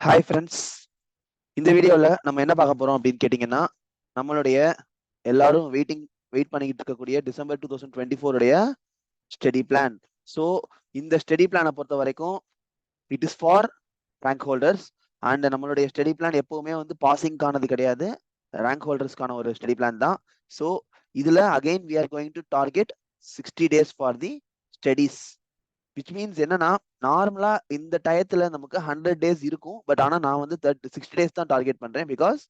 Hi friends இந்த வீடியோவில் நம்ம என்ன பார்க்க போகிறோம் அப்படின்னு கேட்டிங்கன்னா நம்மளுடைய எல்லாரும் வெயிட்டிங் வெயிட் பண்ணிக்கிட்டு இருக்கக்கூடிய டிசம்பர் டூ தௌசண்ட் டுவெண்ட்டி ஃபோருடைய ஸ்டடி பிளான் ஸோ இந்த ஸ்டடி பிளானை பொறுத்த வரைக்கும் it is for rank holders and நம்மளுடைய ஸ்டடி பிளான் எப்போவுமே வந்து பாசிங்கானது கிடையாது. ரேங்க் ஹோல்டர்ஸ்க்கான ஒரு ஸ்டடி பிளான் தான். ஸோ இதில் again we are going to target sixty days for the studies which means என்னன்னா நார்மலா இந்த டயத்துல நமக்கு ஹண்ட்ரட் டேஸ் இருக்கும். பட் ஆனா நான் வந்து தேர்ட்டி சிக்ஸ்டி டேஸ் தான் டார்கெட் பண்றேன். Because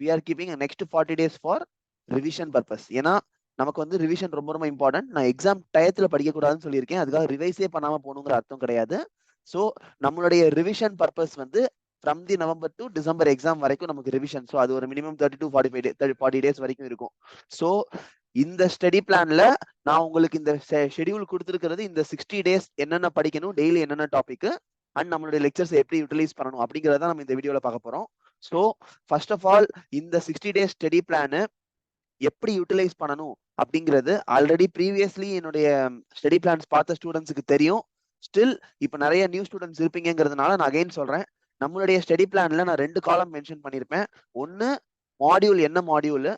we are keeping next forty days for revision purpose ஏன்னா நமக்கு வந்து ரிவிஷன் ரொம்ப ரொம்ப இம்பார்ட்டன்ட் நான் எக்ஸாம் டயத்துல படிக்கக்கூடாதுன்னு சொல்லியிருக்கேன். அதுக்காக ரிவைஸே பண்ணாம போகணுங்கிற அர்த்தம் கிடையாது. ஸோ நம்மளுடைய ரிவிஷன் பர்பஸ் வந்து from the November to December exam வரைக்கும் நமக்கு ரிவிஷன் ஸோ அது ஒரு minimum thirty to forty five day forty days வரைக்கும் இருக்கும். ஸோ இந்த ஸ்டடி பிளான்ல நான் உங்களுக்கு இந்த ஷெடியூல் கொடுத்துருக்கிறது இந்த சிக்ஸ்டி டேஸ் என்னென்ன படிக்கணும் டெய்லி என்னென்ன டாபிக் அண்ட் நம்மளுடைய லெக்சர்ஸ் எப்படி யூட்டிலைஸ் பண்ணணும் அப்படிங்கிறத நம்ம இந்த வீடியோல பார்க்க போறோம். ஸோ ஃபர்ஸ்ட் ஆஃப் ஆல் இந்த சிக்ஸ்டி டேஸ் ஸ்டடி பிளானு எப்படி யூட்டிலைஸ் பண்ணணும் அப்படிங்கிறது ஆல்ரெடி ப்ரீவியஸ்லி என்னுடைய ஸ்டடி பிளான்ஸ் பார்த்த ஸ்டூடெண்ட்ஸுக்கு தெரியும். ஸ்டில் இப்போ நிறைய நியூ ஸ்டூடெண்ட்ஸ் இருப்பீங்கிறதுனால நான் அகைன் சொல்றேன். நம்மளுடைய ஸ்டடி பிளான்ல நான் ரெண்டு காலம் மென்ஷன் பண்ணியிருப்பேன் ஒன்று மாடியூல் என்ன மாடியூல்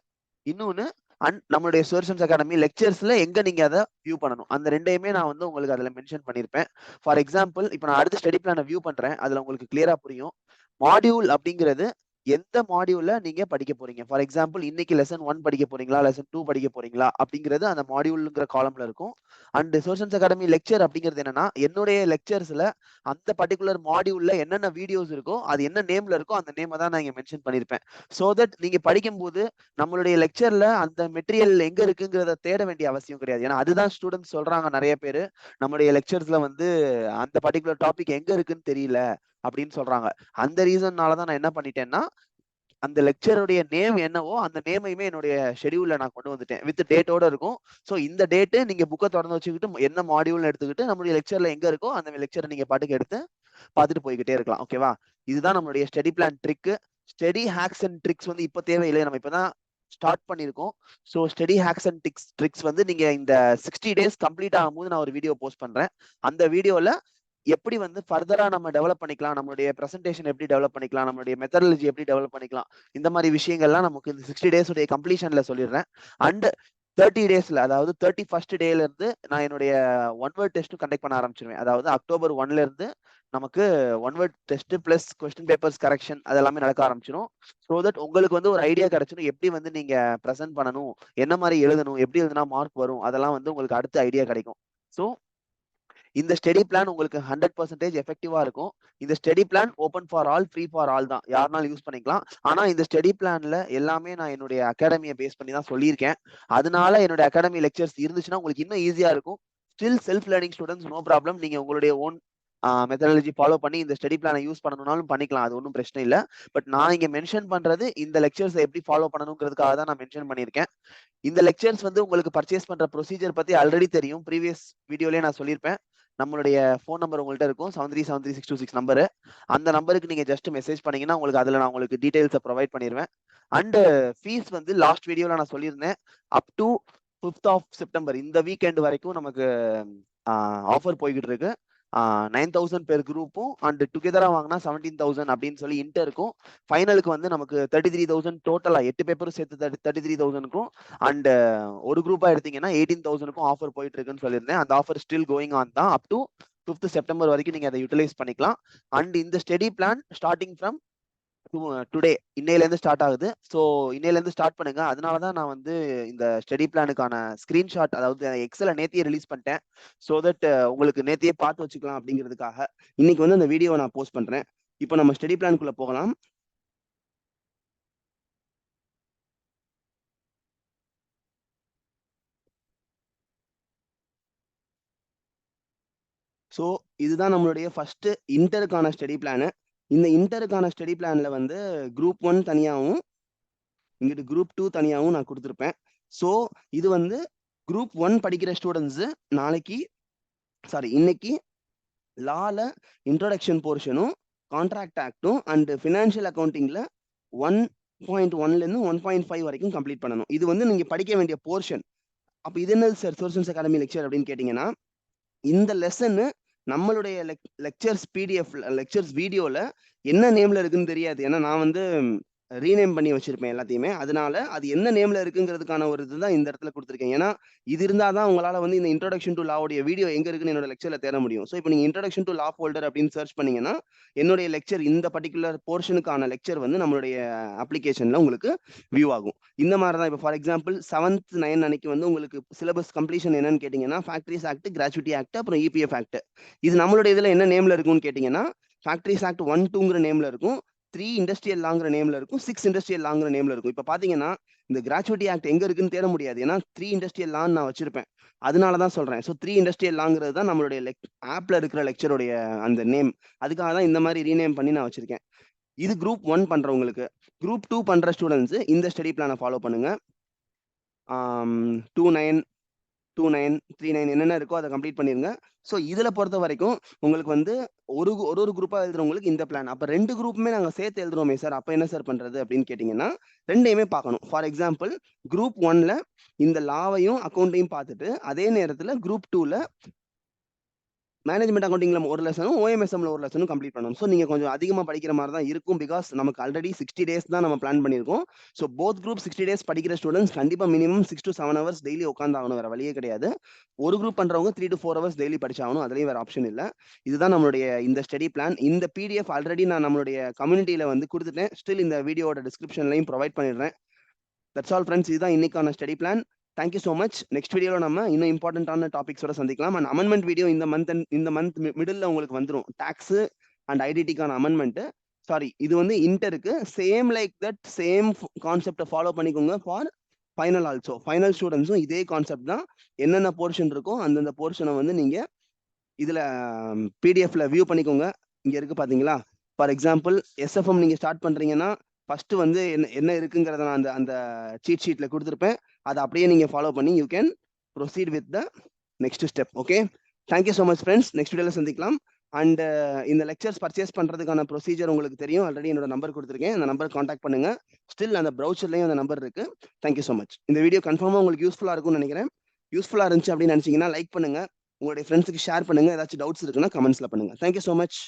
இன்னொன்று அண்ட் நம்மளுடைய சோர்சன்ஸ் அகாடமி லெக்சர்ஸ்ல எங்க நீங்க அதை வியூ பண்ணணும்? அந்த ரெண்டையுமே நான் வந்து உங்களுக்கு அதுல மென்ஷன் பண்ணியிருப்பேன் ஃபார் எக்ஸாம்பிள் இப்போ நான் அடுத்த ஸ்டடி பிளான வியூ பண்றேன். அதுல உங்களுக்கு கிளியரா புரியும். மாடியூல் அப்படிங்கிறது எந்த மாடியூல்ல நீங்க படிக்க போறீங்க? ஃபார் எக்ஸாம்பிள் இன்னைக்கு லெசன் ஒன் படிக்க போறீங்களா? லெசன் டூ படிக்க போறீங்களா? அப்படிங்கிறது அந்த மாடியூல்ங்கிற காலம்ல இருக்கும். அண்ட் சோஷன்ஸ் அகாடமி லெக்சர் அப்படிங்கிறது என்னன்னா என்னுடைய லெக்சர்ஸ்ல அந்த பர்டிகுலர் மாடியூல்ல என்னென்ன வீடியோஸ் இருக்கோ அது என்ன நேம்ல இருக்கோ அந்த நேமை தான் நான் இங்க மென்ஷன் பண்ணிருப்பேன். ஸோ தட் நீங்க படிக்கும்போது நம்மளுடைய லெக்சர்ல அந்த மெட்டீரியல் எங்க இருக்குங்கிறத தேட வேண்டிய அவசியம் கிடையாது. ஏன்னா அதுதான் ஸ்டூடெண்ட்ஸ் சொல்றாங்க நிறைய பேர். நம்மளுடைய லெக்சர்ஸ்ல வந்து அந்த பர்டிகுலர் டாபிக் எங்க இருக்குன்னு தெரியல. அப்படின்னு சொல்றாங்க. அந்த ரீசன்னால தான் நான் என்ன பண்ணிட்டேன்னா அந்த லெக்சருடைய நேம் என்னவோ அந்த நேமையுமே என்னுடைய ஷெடியூல்ல நான் கொண்டு வந்துட்டேன். வித் டேட்டோட இருக்கும். ஸோ இந்த டேட்டு நீங்க புக்கை திறந்து வச்சுக்கிட்டு என்ன மாடியூல்னு எடுத்துக்கிட்டு நம்மளுடைய லெக்சர்ல எங்க இருக்கோ அந்த லெக்சரை நீங்க பாட்டுக்கு எடுத்து பார்த்துட்டு போய்கிட்டே இருக்கலாம். ஓகேவா இதுதான் நம்மளுடைய study plan trick study hacks and tricks வந்து இப்போ தேவையில்லை. நம்ம இப்போதான் ஸ்டார்ட் பண்ணியிருக்கோம். So study hacks and tricks tricks வந்து நீங்க இந்த சிக்ஸ்டி டேஸ் கம்ப்ளீட் ஆகும்போது நான் ஒரு வீடியோ போஸ்ட் பண்றேன். அந்த வீடியோல எப்படி வந்து ஃபர்தரா நம்ம டெவலப் பண்ணிக்கலாம் நம்மளுடைய ப்ரெசன்டேஷன் எப்படி டெவலப் பண்ணிக்கலாம் நம்மளுடைய மெத்தடாலஜி எப்படி டெவலப் பண்ணிக்கலாம் இந்த மாதிரி விஷயங்கள்லாம் நமக்கு இந்த சிக்ஸ்டி டேஸ் உடைய கம்ப்ளீஷன்ல சொல்லிடுறேன். அண்ட் தேர்ட்டி டேஸ்ல அதாவது தேர்ட்டி ஃபர்ஸ்ட் டேல இருந்து நான் என்னுடைய ஒன் வேர்ட் டெஸ்ட்டும் கண்டக்ட் பண்ண ஆரம்பிச்சிருவேன். அதாவது அக்டோபர் ஒன்ல இருந்து நமக்கு one word test plus question papers correction அது எல்லாமே நடக்க ஆரம்பிச்சிடும் ஸோ தட் உங்களுக்கு வந்து ஒரு ஐடியா கிடைச்சிடும் எப்படி வந்து நீங்க ப்ரெசென்ட் பண்ணணும் என்ன மாதிரி எழுதணும் எப்படி எழுதுனா மார்க் வரும் அதெல்லாம் வந்து உங்களுக்கு அடுத்த ஐடியா கிடைக்கும். ஸோ இந்த ஸ்டடி பிளான் உங்களுக்கு ஹண்ட்ரட் பர்சன்டேஜ் எஃபெக்டிவா இருக்கும். இந்த study plan open for all free for all தான். யாருனாலும் யூஸ் பண்ணிக்கலாம். ஆனா இந்த ஸ்டடி பிளான்ல எல்லாமே நான் என்னுடைய அகாடமியை பேஸ் பண்ணி தான் சொல்லியிருக்கேன். அதனால என்னுடைய அகாடமி லெக்சர்ஸ் இருந்துச்சுன்னா உங்களுக்கு இன்னும் ஈஸியா இருக்கும். Still self learning students no problem நீங்க உங்களுடைய ஓன் மெத்தடாலஜி ஃபாலோ பண்ணி இந்த ஸ்டடி பிளானை யூஸ் பண்ணணும்னாலும் பண்ணிக்கலாம். அது ஒன்றும் பிரச்சனை இல்லை. பட் நான் இங்கே மென்ஷன் பண்றது இந்த லெக்சர்ஸ் எப்படி ஃபாலோ பண்ணணுங்கிறதுக்காக தான் நான் மென்ஷன் பண்ணியிருக்கேன். இந்த லெக்சர்ஸ் வந்து உங்களுக்கு பர்ச்சேஸ் பண்ற ப்ரொசீஜர் பத்தி ஆல்ரெடி தெரியும். ப்ரீவியஸ் வீடியோலயே நான் சொல்லியிருப்பேன். நம்மளுடைய ஃபோன் நம்பர் உங்கள்கிட்ட இருக்கும். Seven three seven three six two six number அந்த நம்பருக்கு நீங்கள் ஜஸ்ட் மெசேஜ் பண்ணீங்கன்னா உங்களுக்கு அதில் நான் உங்களுக்கு டீட்டெயில்ஸை ப்ரொவைட் பண்ணிடுவேன் அண்டு ஃபீஸ் வந்து லாஸ்ட் வீடியோவில் நான் சொல்லியிருந்தேன். Up to fifth of September இந்த வீக்கெண்ட் வரைக்கும் நமக்கு ஆஃபர் போய்கிட்டு இருக்கு. நைன் தௌசண்ட் பேர் குரூப்பும் அண்ட் டுகெதராக வாங்கினா செவன்டீன் தௌசண்ட் அப்படின்னு சொல்லி இன்டர் இருக்கும் ஃபைனலுக்கு வந்து நமக்கு தேர்ட்டி த்ரீ தௌசண்ட் டோட்டலாக எட்டு பேப்பரும் சேர்த்து தேர்ட்டி தேர்ட்டி த்ரீ தௌசண்ட்க்கும் அண்ட் ஒரு குரூப்பாக எடுத்தீங்கன்னா எயிட்டீன் தௌசண்ட்க்கும் ஆஃபர் போயிட்டு இருக்குன்னு சொல்லியிருந்தேன். அந்த ஆஃபர் ஸ்டில் கோயிங் ஆன் தான். அப் டு ஃபிஃப்த் செப்டம்பர் வரைக்கும் நீங்கள் அதை யூட்டிலைஸ் பண்ணிக்கலாம். அண்ட் இந்த study plan starting from today uh, இன்னையிலேருந்து ஸ்டார்ட் ஆகுது. ஸோ இன்னையிலேருந்து ஸ்டார்ட் பண்ணுங்க. அதனால தான் நான் வந்து இந்த ஸ்டடி பிளானுக்கான ஸ்கிரீன்ஷாட் அதாவது எக்ஸலை நேத்தியே ரிலீஸ் பண்ணிட்டேன். ஸோ தட் uh, உங்களுக்கு நேத்தியே பார்த்து வச்சுக்கலாம் அப்படிங்கிறதுக்காக இன்னைக்கு வந்து அந்த வீடியோவை நான் போஸ்ட் பண்றேன். இப்போ நம்ம ஸ்டடி பிளானுக்குள்ள போகலாம். ஸோ இதுதான் நம்மளுடைய ஃபர்ஸ்ட் இன்டருக்கான ஸ்டடி பிளானு இந்த இன்டருக்கான ஸ்டடி பிளான்ல வந்து குரூப் ஒன் தனியாகவும் இங்கிட்டு குரூப் டூ தனியாகவும் நான் கொடுத்துருப்பேன். ஸோ இது வந்து குரூப் ஒன் படிக்கிற ஸ்டூடெண்ட்ஸு நாளைக்கு சாரி இன்னைக்கு லால இன்ட்ரோடக்ஷன் போர்ஷனும் கான்ட்ராக்ட் ஆக்டும் அண்ட் ஃபினான்ஷியல் அக்கௌண்டிங்கில் ஒன் பாயிண்ட் ஒன்லேருந்து ஒன் பாயிண்ட் ஃபைவ் வரைக்கும் கம்ப்ளீட் பண்ணணும். இது வந்து நீங்கள் படிக்க வேண்டிய போர்ஷன் அப்போ இது என்னது சார் சோர்சன்ஸ் அகாடமி லெக்சர் அப்படின்னு கேட்டிங்கன்னா இந்த லெசன்னு நம்மளுடைய லெக்சர்ஸ் பிடிஎஃப் லெக்சர்ஸ் வீடியோவில் என்ன நேமில் இருக்குன்னு தெரியாது. ஏன்னா நான் வந்து ரீநேம் பண்ணி வச்சிருப்பேன் எல்லாத்தையுமே. அதனால அது என்ன நேம்ல இருக்குங்கிறதுக்கான ஒரு இதுதான் இந்த இடத்துல கொடுத்துருக்கேன். ஏன்னா இது இருந்தால் தான் உங்களால் வந்து இந்த இன்ட்ரடக்ஷன் டு லாவுடைய வீடியோ எங்க இருக்குன்னு என்னோட லெக்சர்ல தேட முடியும். ஸோ இப்போ நீங்க இன்ட்ரடக்ஷன் டு லா ஃபோல்டர் அப்படின்னு சர்ச் பண்ணீங்கன்னா என்னுடைய லெக்சர் இந்த பர்டிகுலர் போர்ஷனுக்கான லெக்சர் வந்து நம்மளுடைய அப்ளிகேஷன்ல உங்களுக்கு வியூ ஆகும். இந்த மாதிரி தான் இப்போ ஃபார் எக்ஸாம்பிள் செவன்த் நைன் அன்னைக்கு வந்து உங்களுக்கு சிலபஸ் கம்ப்ளீஷன் என்னன்னு கேட்டிங்கன்னா ஃபேக்ட்ரிஸ் ஆக்ட் கிராச்சுவிட்டி ஆக்ட் அப்புறம் இபிஎஃப் ஆக்ட் இது நம்மளுடைய இதில் என்ன நேம்ல இருக்கும்னு கேட்டிங்கன்னா ஃபேக்ட்ரிஸ் ஆக்ட் ஒன் டூங்கிற நேம்ல இருக்கும். த்ரீ இண்டஸ்ட்ரியல் லாங்கிற நேம்ல இருக்கும் சிக்ஸ் இண்டஸ்ட்ரியல் லாங்கிற நேம்ல இருக்கும். இப்போ பாத்தீங்கன்னா இந்த கிராச்சுவிட்டி ஆக்ட் எங்க இருக்குன்னு தேட முடியாது. ஏன்னா த்ரீ இண்டஸ்ட்ரியல் லான்னு நான் வச்சிருப்பேன். அதனால தான் சொல்றேன். ஸோ த்ரீ இண்டஸ்ட்ரியல் லாங்கிறது தான் நம்மளுடைய லெக் ஆப்ல இருக்கிற லெக்சருடைய அந்த நேம் அதுக்காக தான் இந்த மாதிரி ரீநேம் பண்ணி நான் வச்சிருக்கேன். இது குரூப் ஒன் பண்றவங்களுக்கு. குரூப் டூ பண்ற ஸ்டூடெண்ட்ஸ் இந்த ஸ்டடி பிளானை ஃபாலோ பண்ணுங்க. Two nine two nine three nine என்னென்ன இருக்கோ அதை கம்ப்ளீட் பண்ணிருங்க. ஸோ இதில் பொறுத்த வரைக்கும் உங்களுக்கு வந்து ஒரு ஒரு ஒரு குரூப்பாக எழுதுறவங்களுக்கு இந்த பிளான் அப்போ ரெண்டு குரூப்புமே நாங்கள் சேர்த்து எழுதுறோமே சார் அப்போ என்ன சார் பண்ணுறது அப்படின்னு கேட்டிங்கன்னா ரெண்டையுமே பார்க்கணும். ஃபார் எக்ஸாம்பிள் குரூப் ஒன்ல இந்த லாவையும் அக்கௌண்ட்டையும் பார்த்துட்டு அதே நேரத்தில் குரூப் டூவில் மேனேஜ்மெண்ட் அக்கௌண்டிங்ல ஒரு லெசனும் ஓஎம்எஸ்எம்ல ஒரு லெசனும் கம்ப்ளீட் பண்ணணும். ஸோ நீங்க கொஞ்சம் அதிகமாக படிக்கிற மாதிரி தான் இருக்கும். பிகாஸ் நமக்கு ஆல்ரெடி சிக்ஸ்டி டேஸ் தான் நம்ம பிளான் பண்ணியிருக்கோம். So both group sixty days படிக்கிற ஸ்டூடெண்ட்ஸ் கண்டிப்பாக minimum six to seven hours daily உட்காந்தாகணும் வேற வழியே கிடையாது. ஒரு குரூப் பண்றவங்க three to four hours daily படிச்சாகணும். அதுலேயும் வேற ஆப்ஷன் இல்லை. இதுதான் நம்மளுடைய இந்த ஸ்டடி பிளான் இந்த பிடிஎஃப் ஆல்ரெடி நான் நம்மளுடைய கம்யூனிட்டியில வந்து கொடுத்துட்டேன். ஸ்டில் இந்த வீடியோட டிஸ்கிரிப்ஷன்லையும் ப்ரொவைட் பண்ணிடுறேன். தட்ஸ் ஆல் ஃப்ரெண்ட்ஸ் இதுதான் இன்னைக்கான study plan thank you so much next வீடியோவில் நம்ம இன்னும் இம்பார்ட்டண்ட்டான டாபிக்ஸோட சந்திக்கலாம். அண்ட் அமெண்ட்மெண்ட் வீடியோ இந்த மந்த் இந்த மந்த் மிடில் உங்களுக்கு வந்துடும் டேக்ஸு அண்ட் ஐடிடிக்கான அமெண்ட்மெண்ட்டு சாரி இது வந்து இன்டருக்கு சேம் லைக் தட் சேம் கான்செப்டை ஃபாலோ பண்ணிக்கோங்க ஃபார் ஃபைனல் ஆல்சோ ஃபைனல் ஸ்டூடெண்ட்ஸும் இதே கான்செப்ட் தான். என்னென்ன போர்ஷன் இருக்கோ அந்தந்த போர்ஷனை வந்து நீங்கள் இதில் பிடிஎஃப்ல வியூ பண்ணிக்கோங்க. இங்கே இருக்கு பார்த்தீங்களா ஃபார் எக்ஸாம்பிள் எஸ்எஃப்எம் நீங்கள் ஸ்டார்ட் பண்ணுறீங்கன்னா ஃபஸ்ட்டு வந்து என்ன என்ன இருக்குங்கிறத நான் அந்த அந்த சீட் ஷீட்டில் கொடுத்துருப்பேன். அதை அப்படியே நீங்க ஃபாலோ பண்ணி you can proceed with the next step okay thank you so much friends next வீடியோவில் சந்திக்கலாம். அண்ட் uh, இந்த லெக்சர்ஸ் பர்ச்சேஸ் பண்ணுறதுக்கான ப்ரொசீஜர் உங்களுக்கு தெரியும். ஆல்ரெடி என்னோட நம்பர் கொடுத்துருக்கேன். அந்த நம்பர் காண்டாக்ட் பண்ணுங்க. ஸ்டில் அந்த ப்ரௌச்சர்லையும் அந்த நம்பர் இருக்கு. தேங்க்யூ ஸோ மச் இந்த வீடியோ கன்ஃபார்மாக உங்களுக்கு யூஸ்ஃபுல்லாக இருக்கும்னு நினைக்கிறேன். யூஸ்ஃபுல்லாக இருந்துச்சு அப்படின்னு நினச்சிங்கன்னா லைக் பண்ணுங்க. உங்களுடைய ஃப்ரெண்ட்ஸுக்கு ஷேர் பண்ணுங்க. ஏதாச்சும் டவுட்ஸ் இருக்குன்னா கமெண்ட்ஸில் பண்ணுங்க. Thank you so much